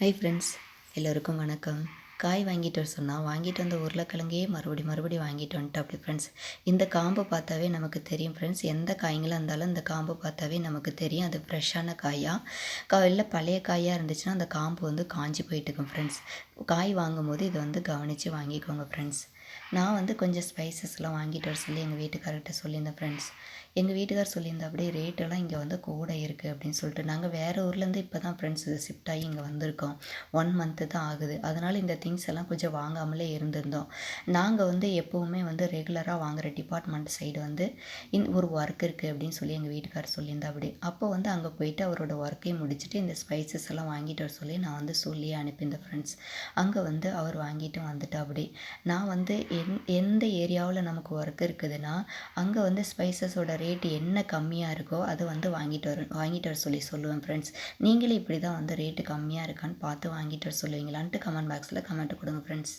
Hi friends எல்லோருக்கும் வணக்கம். காய் வாங்கிட்டு வர சொன்னால் வாங்கிட்டு வந்த உருளைக்கிழங்கையே மறுபடி மறுபடி வாங்கிட்டு வந்துட்டு அப்படி ஃப்ரெண்ட்ஸ் இந்த காம்பை பார்த்தாவே நமக்கு தெரியும் ஃப்ரெண்ட்ஸ் எந்த காய்ங்களாக இருந்தாலும் இந்த காம்பை பார்த்தாவே நமக்கு தெரியும். அது ஃப்ரெஷ்ஷான காயாக கா இல்லை பழைய காயாக இருந்துச்சுன்னா அந்த காம்பு வந்து காஞ்சி போயிட்டுருக்கும் ஃப்ரெண்ட்ஸ் காய் வாங்கும்போது இதை வந்து கவனித்து வாங்கிக்கோங்க ஃப்ரெண்ட்ஸ் நான் வந்து கொஞ்சம் ஸ்பைசஸ்லாம் வாங்கிட்டு வர சொல்லி எங்கள் வீட்டுக்காரர்கிட்ட சொல்லியிருந்தேன் ஃப்ரெண்ட்ஸ் எங்கள் வீட்டுக்கார் சொல்லியிருந்தா அப்படியே ரேட்டெல்லாம் இங்கே வந்து கூட இருக்குது அப்படின்னு சொல்லிட்டு. நாங்கள் வேறு ஊர்லேருந்து இப்போ தான் ஃப்ரெண்ட்ஸ் ஷிஃப்ட் ஆகி இங்கே வந்திருக்கோம். ஒன் மந்த்து தான் ஆகுது. அதனால் இந்த திங்ஸ் எல்லாம் கொஞ்சம் வாங்காமலே இருந்திருந்தோம். நாங்கள் வந்து எப்போவுமே வந்து ரெகுலராக வாங்குகிற டிபார்ட்மெண்ட் சைடு வந்து இன் ஒரு ஒர்க் இருக்குது அப்படின்னு சொல்லி எங்கள் வீட்டுக்கார் சொல்லியிருந்தா அப்படி. அப்போ வந்து அங்கே போயிட்டு அவரோட ஒர்க்கையும் முடிச்சுட்டு இந்த ஸ்பைசஸ் எல்லாம் வாங்கிட்டு வர சொல்லி நான் வந்து சொல்லி அனுப்பியிருந்தேன் ஃப்ரெண்ட்ஸ் அங்கே வந்து அவர் வாங்கிட்டு வந்துட்டு அப்படி. நான் வந்து எந் எந்த ஏரியாவில் நமக்கு ஒர்க் இருக்குதுன்னா அங்கே வந்து ஸ்பைசஸோட ரேட் என்ன கம்மியாக இருக்கோ அதை வந்து வாங்கிட்டு வர வாங்கிட்டு வர சொல்லி சொல்லுவேன் ஃப்ரெண்ட்ஸ் நீங்களே இப்படி தான் வந்து ரேட்டு கம்மியாக இருக்கான்னு பார்த்து வாங்கிட்டு வர சொல்லுவீங்களான்ட்டு கமெண்ட் பாக்ஸில் கமெண்ட் கொடுங்க ஃப்ரெண்ட்ஸ்